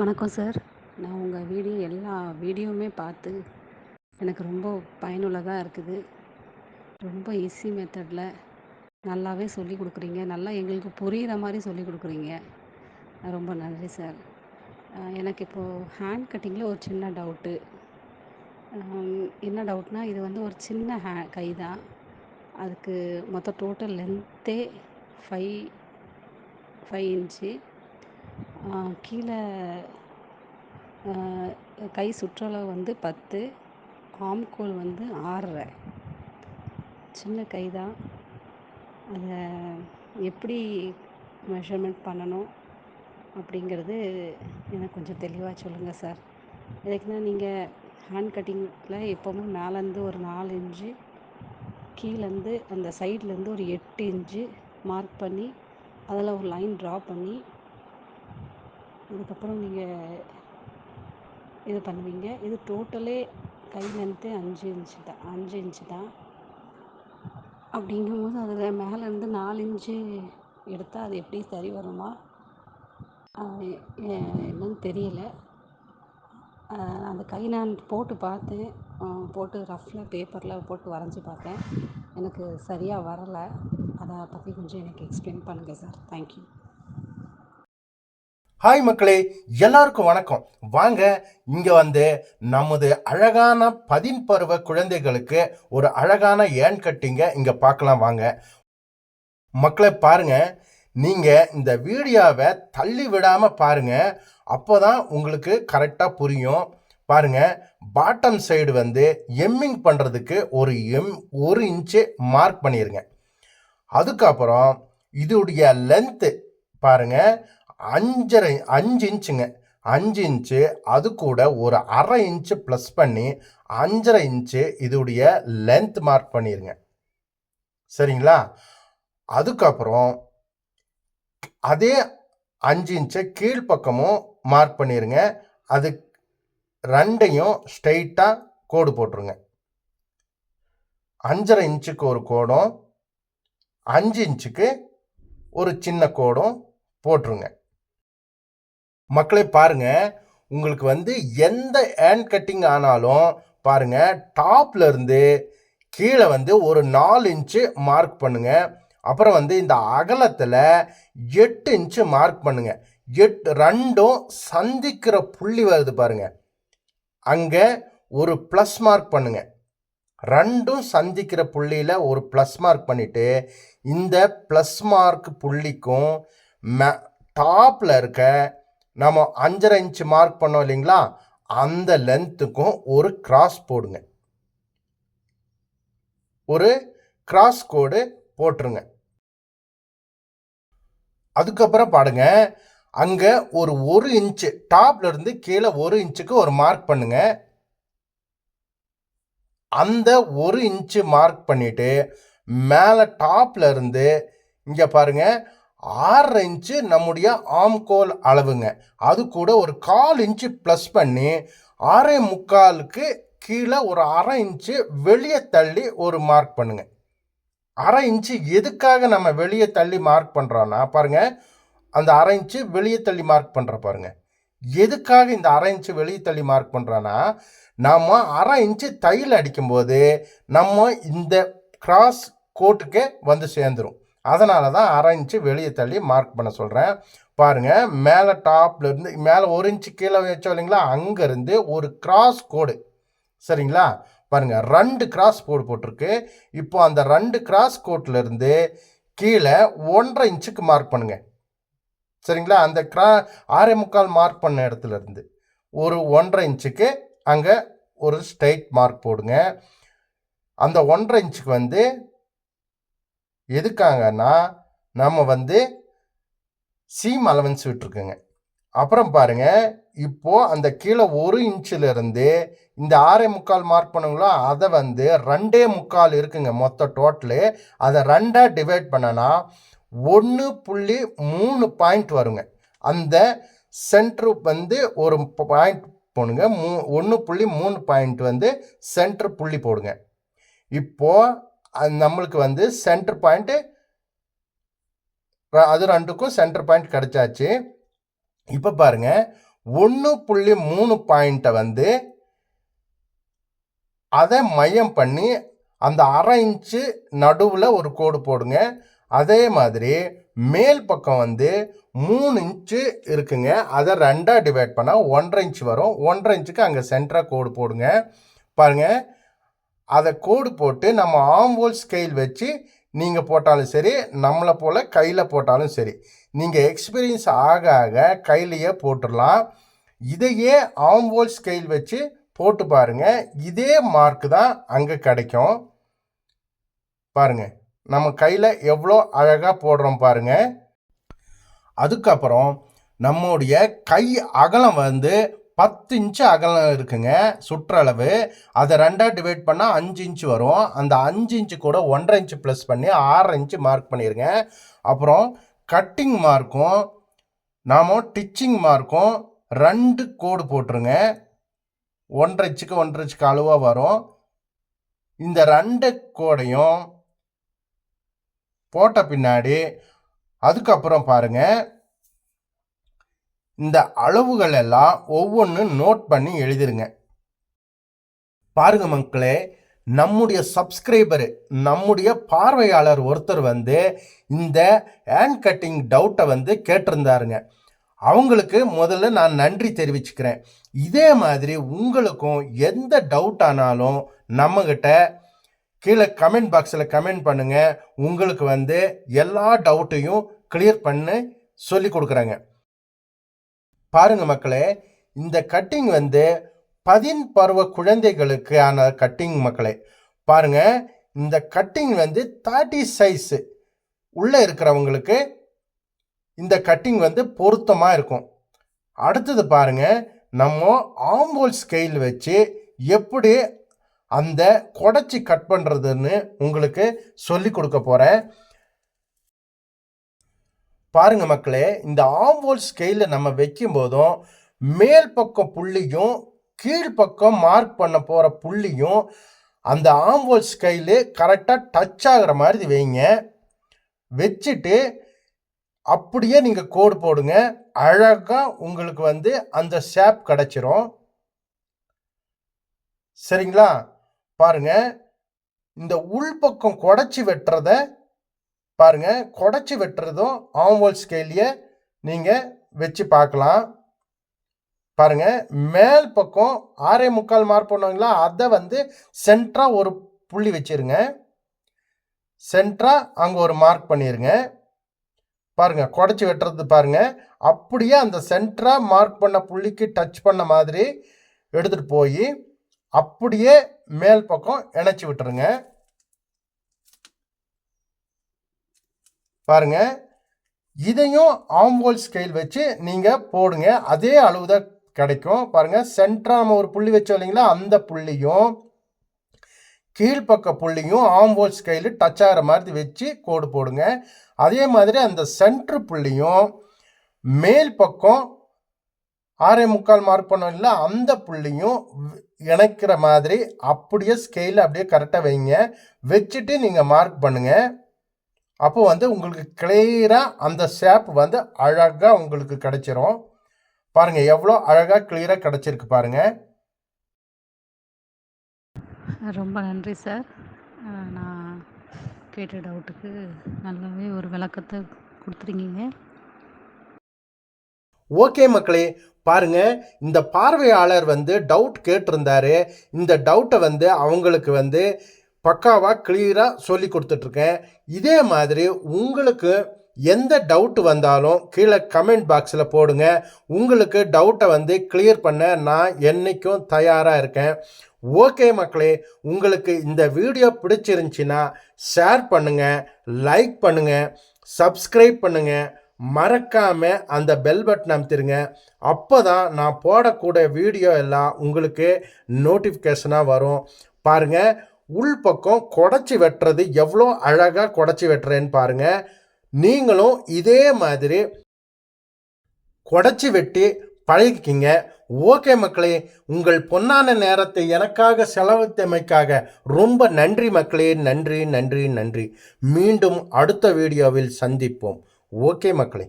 வணக்கம் சார். நான் உங்கள் வீடியோ எல்லா வீடியோவுமே பார்த்து எனக்கு ரொம்ப பயனுள்ளதாக இருக்குது. ரொம்ப ஈஸி மெத்தடில் நல்லாவே சொல்லி கொடுக்குறீங்க. நல்லா எங்களுக்கு புரிகிற மாதிரி சொல்லி கொடுக்குறீங்க. ரொம்ப நன்றி சார். எனக்கு இப்போது ஹேண்ட் கட்டிங்கில் ஒரு சின்ன டவுட்டு என்ன டவுட்னால் இது வந்து ஒரு சின்ன ஹே கை தான் அதுக்கு மொத்த டோட்டல் லென்த்தே ஃபைவ் ஃபைவ் இன்ச்சு கீழே கை சுற்றளவு வந்து பத்து ஆம்கோல் வந்து ஆறரை. சின்ன கை தான். அதை எப்படி மெஷர்மெண்ட் பண்ணணும் அப்படிங்கிறது எனக்கு கொஞ்சம் தெளிவாக சொல்லுங்கள் சார். எதுக்குன்னா நீங்கள் ஹேண்ட் கட்டிங்கில் எப்போவுமே மேலேருந்து ஒரு நாலு இன்ச்சு கீழேருந்து அந்த சைட்லேருந்து ஒரு எட்டு இன்ச்சு மார்க் பண்ணி அதில் ஒரு லைன் ட்ரா பண்ணி அதுக்கப்புறம் நீங்கள் இது பண்ணுவீங்க. இது டோட்டலே கை லென்த்து அஞ்சு இன்ச்சு தான். அஞ்சு இன்ச்சு தான். அப்படிங்கும்போது அதில் மேலேருந்து நாலு இன்ச்சு எடுத்தால் அது எப்படி சரி வருமா? என்னன்னு தெரியல. அந்த கை நான் போட்டு பார்த்தேன். போட்டு ரஃப்பில் பேப்பரில் போட்டு வரைஞ்சி பார்த்தேன். எனக்கு சரியாக வரலை. அதை பற்றி கொஞ்சம் எனக்கு எக்ஸ்பிளைன் பண்ணுங்கள் சார் தேங்க்யூ ஹாய் மக்களே. எல்லாருக்கும் வணக்கம். வாங்க இங்க வந்து நமது அழகான பதின் பருவ குழந்தைகளுக்கு ஒரு அழகான ஏன் கட்டிங்க இங்க பார்க்கலாம் வாங்க. மக்களை பாருங்க. நீங்க இந்த வீடியோவை தள்ளி விடாம பாருங்க. அப்போதான் உங்களுக்கு கரெக்டா புரியும். பாருங்க பாட்டம் சைடு வந்து எம்மிங் பண்ணுறதுக்கு ஒரு எம் ஒரு இன்ச்சு மார்க் பண்ணிடுங்க அதுக்கப்புறம் இதோடைய லென்த்து பாருங்க அஞ்சரை அஞ்சு இன்ச்சுங்க. அஞ்சு இன்ச்சு அது கூட ஒரு அரை இன்ச்சு ப்ளஸ் பண்ணி அஞ்சரை இன்ச்சு இதோடைய லென்த் மார்க் பண்ணிடுங்க சரிங்களா? அதுக்கப்புறம் அதே அஞ்சு இன்ச்சை கீழ்ப்பக்கமும் மார்க் பண்ணிடுங்க அது ரெண்டையும் ஸ்ட்ரைட்டாக கோடு போட்டுருங்க. அஞ்சரை இன்ச்சுக்கு ஒரு கோடும் அஞ்சு இன்ச்சுக்கு ஒரு சின்ன கோடும் போட்டுருங்க. மக்களை பாருங்க. உங்களுக்கு வந்து எந்த ஹேண்ட் கட்டிங் ஆனாலும் பாருங்க டாப்ல இருந்து கீழே வந்து ஒரு நாலு இன்ச்சு மார்க் பண்ணுங்க. அப்புறம் வந்து இந்த அகலத்தில் எட்டு இன்ச்சு மார்க் பண்ணுங்க. எட்டு ரெண்டும் சந்திக்கிற புள்ளி வருது பாருங்க. அங்கே ஒரு ப்ளஸ் மார்க் பண்ணுங்க. ரெண்டும் சந்திக்கிற புள்ளியில் ஒரு ப்ளஸ் மார்க் பண்ணிவிட்டு இந்த ப்ளஸ் மார்க் புள்ளிக்கும் மே டாப்பில் இருக்க நம்ம அஞ்சரை இன்ச்சு மார்க் பண்ணோம் இல்லைங்களா? அந்த லென்த்துக்கும் ஒரு கிராஸ் போடுங்க. ஒரு கிராஸ் கோடு போட்டுருங்க. அதுக்கப்புறம் பாடுங்க. அங்கே ஒரு ஒரு இன்ச்சு டாப்ல இருந்து கீழே ஒரு இன்ச்சுக்கு ஒரு மார்க் பண்ணுங்க. அந்த ஒரு இன்ச்சு மார்க் பண்ணிட்டு மேலே டாப்ல இருந்து இங்கே பாருங்க ஆறரை இன்ச்சு நம்முடைய ஆம்கோல் அளவுங்க. அது கூட ஒரு கால் இன்ச்சு ப்ளஸ் பண்ணி ஆறே முக்காலுக்கு கீழே ஒரு அரை இன்ச்சு வெளியே தள்ளி ஒரு மார்க் பண்ணுங்க. அரை இன்ச்சு எதுக்காக நம்ம வெளியே தள்ளி மார்க் பண்ணுறோன்னா பாருங்க அந்த அரை இன்ச்சு வெளியே தள்ளி மார்க் பண்ணுற பாருங்க. எதுக்காக இந்த அரை இன்ச்சு வெளியே தள்ளி மார்க் பண்ணுறோன்னா நம்ம அரை இன்ச்சு தையல் அடிக்கும்போது நம்ம இந்த கிராஸ் கோட்டுக்கே வந்து சேர்ந்துடும் அதனால தான் அரை இன்ச்சு வெளியே தள்ளி மார்க் பண்ண சொல்கிறேன் பாருங்கள் மேலே டாப்லேருந்து மேலே ஒரு இன்ச்சு கீழே வச்சோம் இல்லைங்களா? அங்கேருந்து ஒரு கிராஸ் கோடு சரிங்களா? பாருங்கள் ரெண்டு கிராஸ் கோடு போட்டிருக்கு. இப்போ அந்த ரெண்டு கிராஸ் கோட்லேருந்து கீழே ஒன்றரை இன்ச்சுக்கு மார்க் பண்ணுங்கள் சரிங்களா? அந்த கிரா ஆறே முக்கால் மார்க் பண்ண இடத்துலேருந்து ஒரு ஒன்றரை இன்ச்சுக்கு அங்கே ஒரு ஸ்ட்ரைட் மார்க் போடுங்க. அந்த ஒன்றரை இன்ச்சுக்கு வந்து எதுக்காங்கன்னா நம்ம வந்து சீம் அலவன்ஸ் விட்டுருக்குங்க. அப்புறம் பாருங்க இப்போது அந்த கீழே ஒரு இன்ச்சிலிருந்து இந்த ஆறே முக்கால் மார்க் பண்ணுங்களோ அதை வந்து ரெண்டே முக்கால் இருக்குங்க மொத்த டோட்டலு அதை ரெண்டாக டிவைட் பண்ணனா ஒன்று புள்ளி மூணு பாயிண்ட் வருங்க. அந்த சென்ட்ரு வந்து ஒரு பாயிண்ட் போடுங்க மூ ஒன்று புள்ளி மூணு பாயிண்ட் வந்து சென்ட்ரு புள்ளி போடுங்க. இப்போது நம்மளுக்கு வந்து சென்டர் பாயிண்ட்டு அது ரெண்டுக்கும் சென்டர் பாயிண்ட் கிடச்சாச்சு. இப்போ பாருங்கள் ஒன்று புள்ளி மூணு பாயிண்ட்டை வந்து அதை மையம் பண்ணி அந்த அரை இன்ச்சு நடுவில் ஒரு கோடு போடுங்க. அதே மாதிரி மேல் பக்கம் வந்து மூணு இன்ச்சு இருக்குங்க. அதை ரெண்டாக டிவைட் பண்ணால் ஒன்றரை இன்ச்சு வரும். ஒன்றரை இன்ச்சுக்கு அங்கே சென்டராக கோடு போடுங்க. பாருங்கள் அதை கோடு போட்டு நம்ம ஆம்போல் ஸ்கெயில் வச்சு நீங்கள் போட்டாலும் சரி நம்மளை போல் கையில் போட்டாலும் சரி நீங்கள் எக்ஸ்பீரியன்ஸ் ஆக ஆக கையிலையே போட்டுடலாம். இதையே ஆம்போல் ஸ்கெயில் வச்சு போட்டு பாருங்கள் இதே மார்க் தான் அங்கே கிடைக்கும். பாருங்க நம்ம கையில் எவ்வளோ அழகாக போடுறோம் பாருங்கள் அதுக்கப்புறம் நம்முடைய கை அகலம் வந்து பத்து இன்ச்சு அகலம் இருக்குங்க சுற்றளவு. அதை ரெண்டாக டிவைட் பண்ணால் அஞ்சு இன்ச்சு வரும். அந்த அஞ்சு இன்ச்சு கூட ஒன்றரை இன்ச்சு ப்ளஸ் பண்ணி ஆறரை இன்ச்சு மார்க் பண்ணிடுங்க அப்புறம் கட்டிங் மார்க்கும் நாம டிச்சிங் மார்க்கும் ரெண்டு கோடு போட்டுருங்க. ஒன்றரை இன்ச்சுக்கு ஒன்றரை இன்ச்சுக்கு அளவாக வரும். இந்த ரெண்டு கோடையும் போட்ட பின்னாடி அதுக்கப்புறம் பாருங்கள் இந்த அளவுகள் எல்லாம் ஒவ்வொன்றும் நோட் பண்ணி எழுதிருங்க. பாருங்க மக்களே நம்முடைய சப்ஸ்கிரைபரு நம்முடைய பார்வையாளர் ஒருத்தர் வந்து இந்த ஹேண்ட் கட்டிங் டவுட்டை வந்து கேட்டிருந்தாருங்க. அவங்களுக்கு முதல்ல நான் நன்றி தெரிவிச்சுக்கிறேன். இதே மாதிரி உங்களுக்கும் எந்த டவுட் ஆனாலும் நம்மக்கிட்ட கீழே கமெண்ட் பாக்ஸில் கமெண்ட் பண்ணுங்கள் உங்களுக்கு வந்து எல்லா டவுட்டையும் கிளியர் பண்ணி சொல்லி கொடுக்குறாங்க. பாருங்க மக்களே இந்த கட்டிங் வந்து பதின் பருவ குழந்தைகளுக்கான கட்டிங் மக்களே. பாருங்க இந்த கட்டிங் வந்து தேர்ட்டி சைஸ் உள்ளே இருக்கிறவங்களுக்கு இந்த கட்டிங் வந்து பொருத்தமாக இருக்கும். அடுத்தது பாருங்க நம்ம ஆம்போல் ஸ்கெயில் வச்சு எப்படி அந்த குடச்சி கட் பண்ணுறதுன்னு உங்களுக்கு சொல்லி கொடுக்க போகிறேன் பாருங்கள் மக்களே இந்த ஆம்போல் ஸ்கெயில நம்ம வைக்கும் போதும் மேல் பக்கம் புள்ளியும் கீழ்ப்பக்கம் மார்க் பண்ண போகிற புள்ளியும் அந்த ஆம்போல் ஸ்கைலு கரெக்டாக டச் ஆகிற மாதிரி வைங்க. வச்சுட்டு அப்படியே நீங்கள் கோடு போடுங்க. அழகாக உங்களுக்கு வந்து அந்த ஷேப் கிடச்சிரும். சரிங்களா? பாருங்கள் இந்த உள்பக்கம் குடச்சி வெட்டுறத பாருங்க குடச்சி வெட்டுறதும் ஆம்வோல் ஸ்கேலியை நீங்கள் வச்சு பார்க்கலாம். பாருங்க மேல் பக்கம் ஆறே முக்கால் மார்க் பண்ணுவாங்களா அதை வந்து சென்ட்ரா ஒரு புள்ளி வச்சிருங்க. சென்ட்ரா அங்கே ஒரு மார்க் பண்ணிடுங்க பாருங்கள் குடச்சி வெட்டுறது பாருங்க அப்படியே அந்த சென்ட்ரா மார்க் பண்ண புள்ளிக்கு டச் பண்ண மாதிரி எடுத்துகிட்டு போய் அப்படியே மேல் பக்கம் இணைச்சி விட்டுருங்க. பாருங்க. இதையும் ஆம்போல் ஸ்கேல் வச்சு நீங்கள் போடுங்க. அதே அளவு தான் கிடைக்கும். பாருங்க. சென்ட்ரா நம்ம ஒரு புள்ளி வச்சோம் இல்லைங்களா? அந்த புள்ளியும் கீழ்ப்பக்க புள்ளியும் ஆம்போல் ஸ்கேலு டச் ஆகிற மாதிரி வச்சு கோடு போடுங்க. அதே மாதிரி அந்த சென்ட்ரு புள்ளியும் மேல் பக்கம் ஆறே முக்கால் மார்க் பண்ணோம் இல்லை அந்த புள்ளியும் இணைக்கிற மாதிரி அப்படியே ஸ்கேலில் அப்படியே கரெக்டாக வைங்க. வச்சுட்டு நீங்கள் மார்க் பண்ணுங்கள் அப்போ வந்து உங்களுக்கு கிளியராக அந்த ஷேப் வந்து அழகாக உங்களுக்கு கிடைச்சிரும். பாருங்கள் எவ்வளோ அழகாக கிளியராக கிடச்சிருக்கு பாருங்கள் ரொம்ப நன்றி சார் நான் கேட்ட டவுட்டுக்கு நல்லாவே ஒரு விளக்கத்தை கொடுத்துருக்கீங்க. ஓகே மக்களே பாருங்க இந்த பார்வையாளர் வந்து டவுட் கேட்டிருந்தாரு. இந்த டவுட்டை வந்து அவங்களுக்கு வந்து பக்காவாக கிளியராக சொல்லி கொடுத்துட்ருக்கேன். இதே மாதிரி உங்களுக்கு எந்த டவுட் வந்தாலும் கீழே கமெண்ட் பாக்ஸில் போடுங்க. உங்களுக்கு டவுட்டை வந்து கிளியர் பண்ண நான் என்றைக்கும் தயாராக இருக்கேன். ஓகே மக்களே உங்களுக்கு இந்த வீடியோ பிடிச்சிருந்துச்சின்னா ஷேர் பண்ணுங்கள் லைக் பண்ணுங்கள் சப்ஸ்கிரைப் பண்ணுங்கள் மறக்காமல் அந்த பெல் பட்டன் அமுத்திருங்க. அப்போ தான் நான் போடக்கூடிய வீடியோ எல்லாம் உங்களுக்கு நோட்டிஃபிகேஷனாக வரும். பாருங்க உள்பக்கம் குடச்சி வெட்டுறது எவ்வளோ அழகாக குடச்சி வெட்டுறேன்னு பாருங்கள் நீங்களும் இதே மாதிரி குடச்சி வெட்டி பழகிக்கிங்க. ஓகே மக்களே உங்கள் பொன்னான நேரத்தை எனக்காக செலவழித்தமைக்காக ரொம்ப நன்றி மக்களே நன்றி நன்றி நன்றி. மீண்டும் அடுத்த வீடியோவில் சந்திப்போம். ஓகே மக்களே.